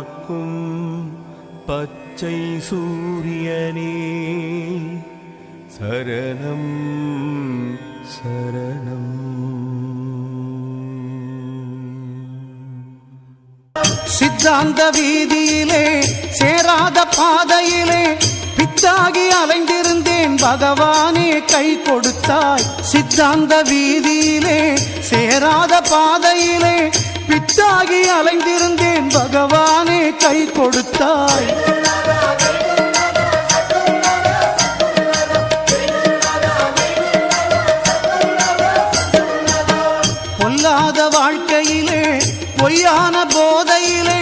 காக்கும் பச்சை சூரியனே. சரணம் சரணம். சித்தாந்த வீதியிலே சேராத பாதையிலே பித்தாகி அலைந்திருந்தேன். பகவானே கை கொடுத்தாய். சித்தாந்த வீதியிலே சேராத பாதையிலே கை கொடுத்தாய். பொல்லாத வாழ்க்கையிலே பொய்யான போதையிலே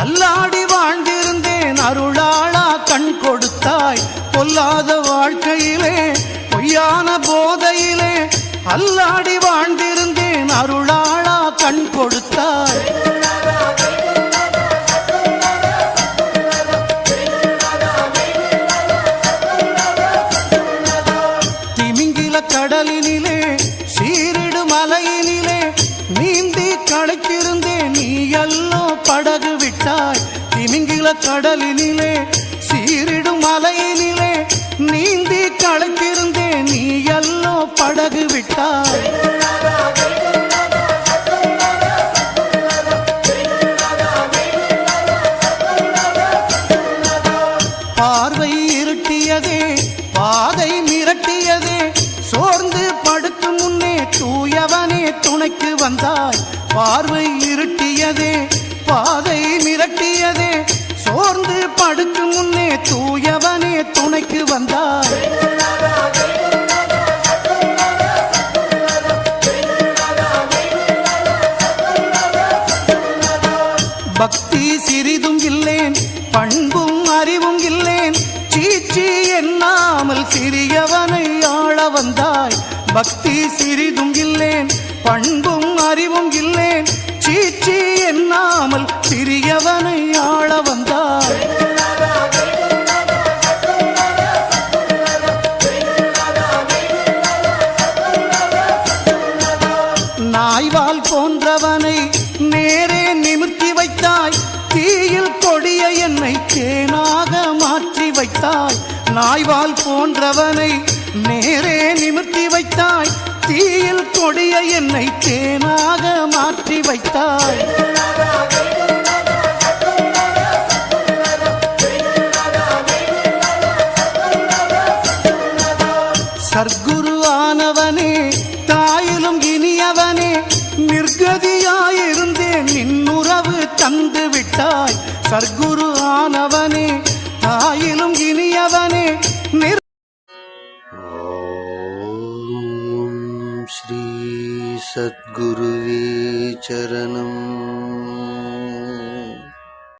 அல்லாடி வாழ்ந்திருந்தேன் அருளாளா கண் கொடுத்தாய். பொல்லாத வாழ்க்கையிலே பொய்யான போதையிலே அல்லாடி வாழ்ந்திருந்தேன் அருளாளா கண் கொடுத்தாய். கடலினிலே சீரிடும் மலையினிலே நீந்தி களைத்திருந்தேன். நீ எல்லோ படகு விட்டாய் பார்வை இருட்டியதே பாதை மிரட்டியதே சோர்ந்து படுக்கும் முன்னே தூயவனே துணைக்கு வந்தாய். பார்வை இருட்டியதே பக்தி சிறிதும் இல்லேன் பண்பும் அறிவும் இல்லேன். சீச்சி எண்ணாமல் சிறியவனை ஆள வந்தாய். பக்தி சிறிதும் இல்லேன் பண்பும் அறிவும் இல்லேன். சீச்சி எண்ணாமல் சிறியவனை ஆள வந்தாய். நாய்வால் போன்றவனை கொடிய என்னை தேனாக மாற்றி வைத்தாய். நாய்வால் போன்றவனை நேரே நிமிர்த்தி வைத்தாய். தீயில் கொடிய என்னை தேனாக மாற்றி வைத்தாய். சர்க்குரு ஆனவனே தாயிலும் இனியவனே நிர் ஸ்ரீ சத்குருவே சரணம்.